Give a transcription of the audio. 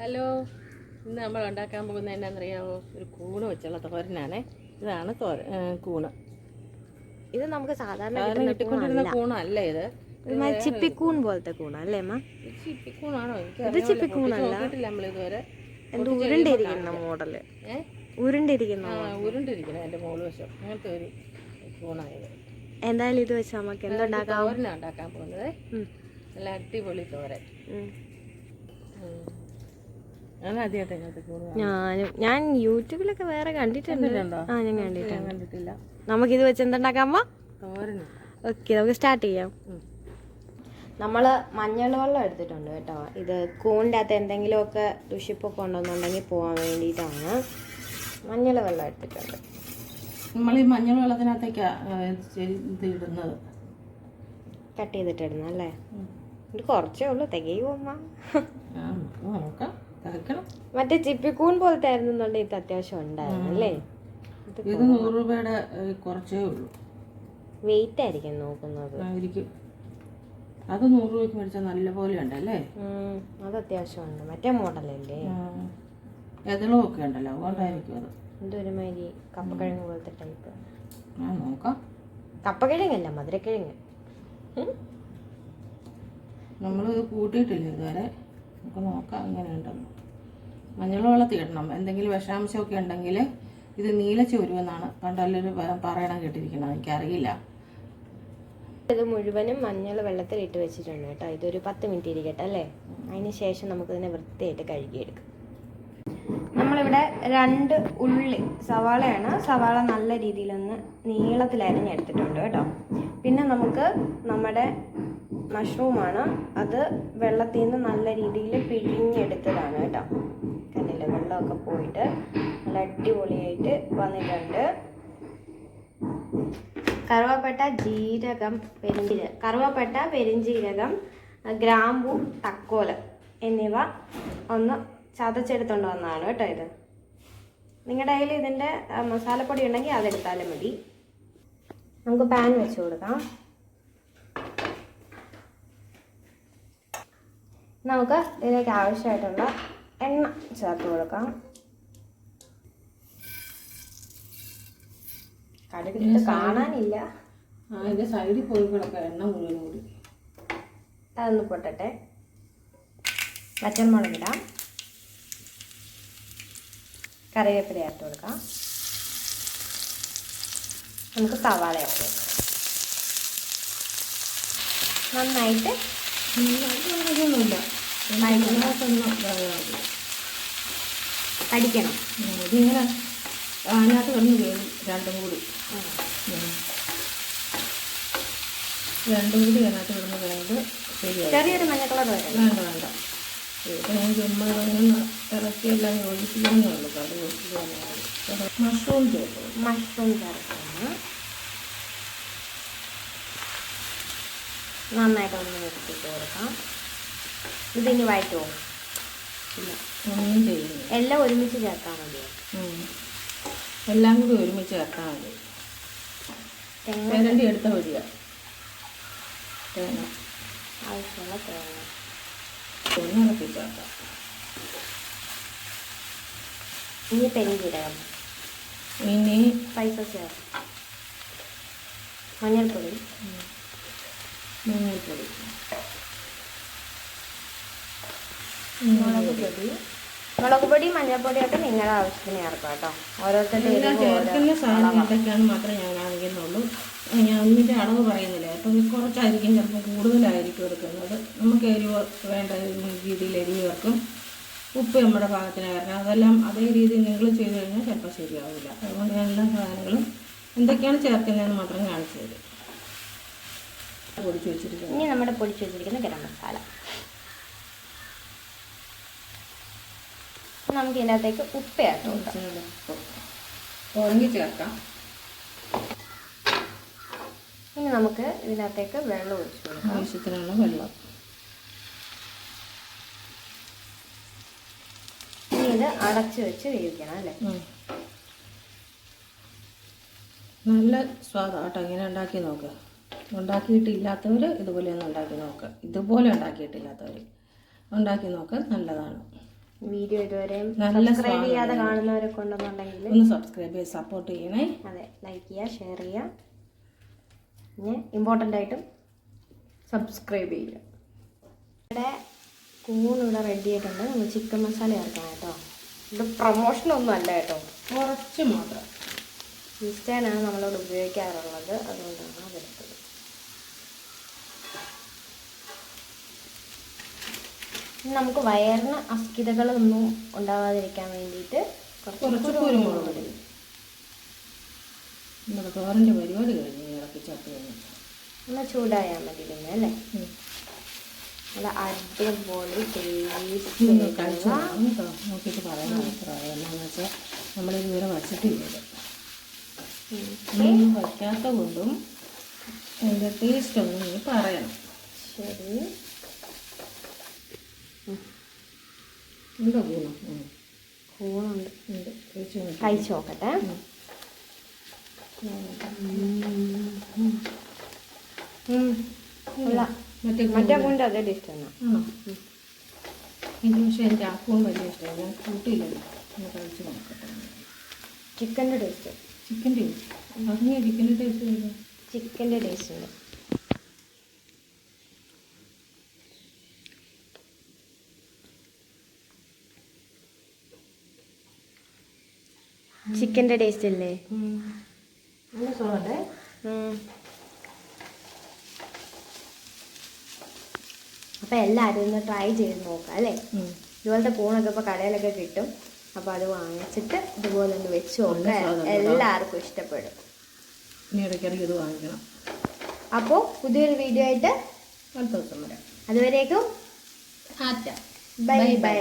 Hello. ഇന്ന് നമ്മൾ ഉണ്ടാക്കാൻ പോകുന്നത് എന്നാണെന്നറിയാമോ ഒരു കൂണ് വെച്ചുള്ള തോരനാണ്. ഇതാണ് തോര കൂണ്. ഇത് നമുക്ക് സാധാരണ സാധാരണ കിട്ടിക്കൊണ്ടിരുന്ന കൂണല്ല. ഇത്? ഒരുമാതിരി ചിപ്പിക്കൂൺ പോലത്തെ കൂണല്ലേ അമ്മ? ഇത് ചിപ്പിക്കൂണാണോ? ഇത് ചിപ്പിക്കൂണല്ല. നോക്കിയിട്ടില്ല നമ്മൾ ഇതുവരെ. എന്ത് ഉരുണ്ടിരിക്കുന്ന മോഡൽ. ഉരുണ്ടിരിക്കുന്ന ആ ഉരുണ്ടിരിക്കണം എന്റെ മോൾ വശം. അങ്ങനത്തെ ഒരു കൂണായത്. എന്തായാലും ഇത് വെച്ച് നമുക്ക് എന്തുണ്ടാക്കാം? തോരനാണ് ഉണ്ടാക്കാൻ പോകുന്നത്. ഉം. നല്ല അടിപൊളി തോരൻ. ഉം. ഉം. ഞാൻ ആദ്യമായിട്ട് ഇങ്ങനത്തെ കൂണ് കാണുന്നത്. ഞാനും ഞാൻ യൂട്യൂബിലൊക്കെ വേറെ കണ്ടിട്ടുണ്ട്? ആ ഞാൻ കണ്ടിട്ടുണ്ട്. നമുക്കിത് വെച്ച് എന്തുണ്ടാക്കാമ്മ തോരന്. ഓക്കെ നമുക്ക് സ്റ്റാർട്ട് ചെയ്യാം. നമ്മൾ മഞ്ഞൾ വെള്ളം എടുത്തിട്ടുണ്ട് കേട്ടോ. ഇത് കൂണിന്റെ അകത്ത് എന്തെങ്കിലുമൊക്കെ ദുഷിപ്പൊക്കെ ഉണ്ടെന്നുണ്ടെങ്കിൽ പോകാൻ വേണ്ടിയിട്ടാണ് മഞ്ഞൾ വെള്ളം എടുത്തിട്ടുണ്ട്. നമ്മൾ ഈ മഞ്ഞൾ വെള്ളത്തിനകത്തേക്കാണ് ഇടുന്നത്. കട്ട് ചെയ്തിട്ടിടുന്ന അല്ലേ? ഇത് കുറച്ചേ ഉള്ളൂ തികയും അമ്മ? ആ നോക്കാം. മറ്റേ ചിപ്പിക്കൂൺ പോലത്തെ ആയിരുന്നുണ്ടെങ്കിൽ ഇത് അത്യാവശ്യം ഉണ്ടായിരുന്നു അല്ലേ? ഇത് നൂറ് രൂപയുടെ കുറച്ചേ ഉള്ളൂ. വെയിറ്റ് ആയിരിക്കും നോക്കുന്നത്. ആയിരിക്കും. അത് നൂറ് രൂപയ്ക്ക് മേടിച്ചാൽ നല്ല പോലെ ഉണ്ടല്ലേ അല്ലേ? അത് അത്യാവശ്യമുണ്ട് മറ്റേ മോഡലല്ലേ? എതിളും ഒക്കെ ഉണ്ടല്ലോ അതുകൊണ്ടായിരിക്കും അത്. എന്തൊരുമാതിരി കപ്പക്കിഴങ്ങ് പോലത്തെ ടൈപ്പ് ആ നോക്കാം. കപ്പക്കിഴങ്ങല്ല മധുരക്കിഴങ്ങ്. നമ്മൾ കൂട്ടിയിട്ടില്ല ഇതുവരെ? നമുക്ക് നോക്കാം എങ്ങനെ ഉണ്ടെന്ന് മഞ്ഞൾ വെള്ളത്തിൽ ഇടണം. എന്തെങ്കിലും വിഷാംശമൊക്കെ ഉണ്ടെങ്കിൽ ഇത് നീല ചോരുവെന്നാണ് പണ്ടല്ലൊരു പറയണം കേട്ടിരിക്കണം എനിക്കറിയില്ല. ഇത് മുഴുവനും മഞ്ഞൾ വെള്ളത്തിൽ ഇട്ട് വെച്ചിട്ടുണ്ട് കേട്ടോ. ഇതൊരു പത്ത് മിനിറ്റ് ഇരിക്കട്ടെ അല്ലേ? അതിന് ശേഷം നമുക്കിതിനെ വൃത്തിയായിട്ട് കഴുകിയെടുക്കാം. നമ്മളിവിടെ രണ്ട് ഉള്ളി സവാളയാണ്. സവാള നല്ല രീതിയിലൊന്ന് നീളത്തിൽ അരിഞ്ഞെടുത്തിട്ടുണ്ട് കേട്ടോ. പിന്നെ നമുക്ക് നമ്മുടെ മഷ്റൂമാണ്. അത് വെള്ളത്തിൽ നിന്ന് നല്ല രീതിയിൽ വെള്ളമൊക്കെ പോയിട്ട് നല്ല അടിപൊളിയായിട്ട് വന്നിട്ടുണ്ട്. കറുവപ്പട്ട ജീരകം പെരിഞ്ജീരകം കറുവപ്പട്ട പെരിഞ്ജീരകം ഗ്രാമ്പു തക്കോൽ എന്നിവ ഒന്ന് ചതച്ചെടുത്തോണ്ട് വന്നതാണ് കേട്ടോ ഇത്. നിങ്ങളുടെ കയ്യിൽ ഇതിന്റെ മസാലപ്പൊടി ഉണ്ടെങ്കിൽ അതെടുത്താലും മതി. നമുക്ക് പാൻ വെച്ച് കൊടുക്കാം. നമുക്ക് ഇതിലേക്ക് ആവശ്യമായിട്ടുള്ള എണ്ണ ചേർത്ത് കൊടുക്കാം. കടുകിട്ട് കാണാനില്ല. ആ സൈഡിൽ പോയി എണ്ണ മുഴുവൻ കൂടി. അതൊന്ന് പൊട്ടട്ടെ. പച്ചമുളക് ഇടാം കറിവേപ്പില ചേർത്ത് കൊടുക്കാം. നമുക്ക് സവാള ചേർത്ത് കൊടുക്കാം. നന്നായിട്ട്. ഒന്നുമില്ല അടിക്കണം. ഇതിങ്ങനെ അതിനകത്ത് കിടന്ന് വേണം രണ്ടും കൂടി. രണ്ടും കൂടി അതിനകത്ത് കിടന്ന് വേണ്ടത് ചെറിയൊരു മഞ്ഞ കളർ വേണ്ട വേണ്ട. ഞാൻ ചുമ്മാ ഇങ്ങനെ ഇറക്കിയെല്ലാം യോജിപ്പിക്കുന്നേ ഉള്ളൂ. കറി മഷ്റൂം ചേർക്കും മഷ്റൂം ചേർക്കണം നന്നായിട്ട് ഒന്ന് നിർത്തിയിട്ട് കൊടുക്കാം. ഇതിന് വഴറ്റുമോ ഇല്ല. ഒന്നും ചെയ്യുന്നില്ല എല്ലാം ഒരുമിച്ച് ചേർത്താൽ മതിയോ. എല്ലാം കൂടി ഒരുമിച്ച് ചേർത്താൽ മതി. പേരണ്ടി എടുത്ത വഴിയ തേങ്ങ. ആവശ്യമുള്ള തേങ്ങ. ഒന്ന് ഇറക്കി ചേർക്കാം. ഇനി പെരിഞ്ചീരകം ഇനി പൈസ ചേർക്കാം. മഞ്ഞൾപ്പൊടി. മഞ്ഞൾപ്പൊടി. മുളക് പൊടി. മുളക് പൊടി മഞ്ഞൾപ്പൊടിയൊക്കെ നിങ്ങളുടെ ആവശ്യത്തിന് ചേർക്കാം കേട്ടോ. ഓരോരുത്തരുടെ മാത്രമേ ഞാൻ കാണിക്കുന്നുള്ളൂ. ഞാൻ ഒന്നിന്റെ അളവ് പറയുന്നില്ല. അപ്പം കുറച്ചായിരിക്കും ചിലപ്പോൾ കൂടുതലായിരിക്കും എടുക്കുന്നത്. നമുക്ക് എരിവ് വേണ്ട രീതിയിൽ എരിവ് ചേർക്കും. ഉപ്പ് നമ്മുടെ പാകത്തിന് വരണം. അതെല്ലാം അതേ രീതിയിൽ നിങ്ങൾ ചെയ്ത് കഴിഞ്ഞാൽ ചിലപ്പോൾ ശരിയാവില്ല. അതുകൊണ്ട് ഞാൻ എല്ലാ സാധനങ്ങളും എന്തൊക്കെയാണ് ചേർക്കുന്നതെന്ന് മാത്രം കാണിച്ചു തരും. പൊടിച്ച് വെച്ചിരിക്കുന്നത്. ഇനി നമ്മുടെ പൊടിച്ച് വെച്ചിരിക്കുന്ന ഗരം മസാല. നമുക്ക് ഇതിനകത്തേക്ക് ഉപ്പ് ചേർത്ത് കൊടുക്കാം ഉണങ്ങി ചേർക്കാം ഇനി നമുക്ക് ഇതിനകത്തേക്ക് വെള്ളം ഒഴിച്ചു കൊടുക്കാം. ആവശ്യത്തിനുള്ള വെള്ളം. ഇനി ഇത് അടച്ചു വെച്ച് വേവിക്കണം അല്ലേ. നല്ല സ്വാദാട്ടോ ഇങ്ങനെ ഉണ്ടാക്കി നോക്ക്. ഉണ്ടാക്കിയിട്ടില്ലാത്തവർ ഇതുപോലെ ഒന്ന് ഉണ്ടാക്കി നോക്കുക ഇതുപോലെ ഉണ്ടാക്കിയിട്ടില്ലാത്തവർ ഉണ്ടാക്കി നോക്കുക നല്ലതാണ്. വീഡിയോ ഇതുവരെയും നല്ല സബ്സ്ക്രൈബ് ചെയ്യാതെ കാണുന്നവരൊക്കെ ഉണ്ടെന്നുണ്ടെങ്കിൽ ഒന്ന് സബ്സ്ക്രൈബ് ചെയ്ത് സപ്പോർട്ട് ചെയ്യണേ. അതെ ലൈക്ക് ചെയ്യുക ഷെയർ ചെയ്യുക. പിന്നെ ഇമ്പോർട്ടന്റ് ആയിട്ടും സബ്സ്ക്രൈബ് ചെയ്യുക. ഇവിടെ കൂൺ ഇവിടെ റെഡി ആയിട്ടുണ്ട്. നമ്മൾ ചിക്കൻ മസാല ചേർക്കണം കേട്ടോ. ഇത് പ്രൊമോഷനൊന്നും അല്ല കേട്ടോ. കുറച്ച് മാത്രം. ഇൻസ്റ്റാനാണ് നമ്മളിവിടെ ഉപയോഗിക്കാറുള്ളത്. അതുകൊണ്ടാണ് അതെടുത്തത് ഇനി നമുക്ക് വയറിന് അസ്ഥിതകളൊന്നും ഉണ്ടാവാതിരിക്കാൻ വേണ്ടിയിട്ട് കുറച്ച് കുരുമുളക് പൊടി. നമ്മുടെ തോരന്റെ പരിപാടി കഴിഞ്ഞ് ഇളക്കി ചട്ടി കഴിഞ്ഞു. ഒന്ന് ചൂടായാൽ മതി പിന്നെ അല്ലേ? നല്ല അടിപൊളി ടേസ്റ്റ് കഴിച്ചു നോക്കിയിട്ട് പറയാൻ അഭിപ്രായം എന്താണെന്ന് വെച്ചാൽ നമ്മളിതുവരെ വച്ചിട്ടില്ല ഇത്. നമ്മൾ വയ്ക്കാത്ത കൊണ്ടും അതിന്റെ ടേസ്റ്റ് ഒന്ന് നീ പറയണം. ശരി. ഉണ്ടോ. കൂണുണ്ട് കഴിച്ചു നോക്കി കഴിച്ചു നോക്കട്ടെ. മറ്റേ കൂണ്ട് അതേ ടേസ്റ്റ് തന്നെ ആണോ എനിക്ക് പക്ഷേ എന്റെ അപ്പവും വലിയ ഇഷ്ടമാണ്. ഞാൻ കൂട്ടിയില്ലല്ലോ ഒന്ന് കഴിച്ച് നോക്കട്ടെ. ചിക്കന്റെ ടേസ്റ്റ് പറഞ്ഞ ചിക്കന്റെ ടേസ്റ്റ് ചിക്കന്റെ ടേസ്റ്റ് ഉണ്ട്. ചിക്കന്റെ ടേസ്റ്റ് അല്ലേ? നല്ല അപ്പം എല്ലാവരും ഒന്ന് ട്രൈ ചെയ്ത് നോക്കാം അല്ലേ. ഇതുപോലത്തെ കൂണൊക്കെ ഇപ്പോൾ കടയിലൊക്കെ കിട്ടും. അപ്പോൾ അത് വാങ്ങിച്ചിട്ട് ഇതുപോലെ ഒന്ന് വെച്ച് നോക്കാം. എല്ലാവർക്കും ഇഷ്ടപ്പെടും. ഇടയ്ക്കിടയ്ക്ക് ഇത് വാങ്ങിക്കണം. അപ്പോൾ പുതിയൊരു വീഡിയോ ആയിട്ട് അടുത്ത ദിവസം വരാം. അതുവരേക്കും ബൈ. ബൈ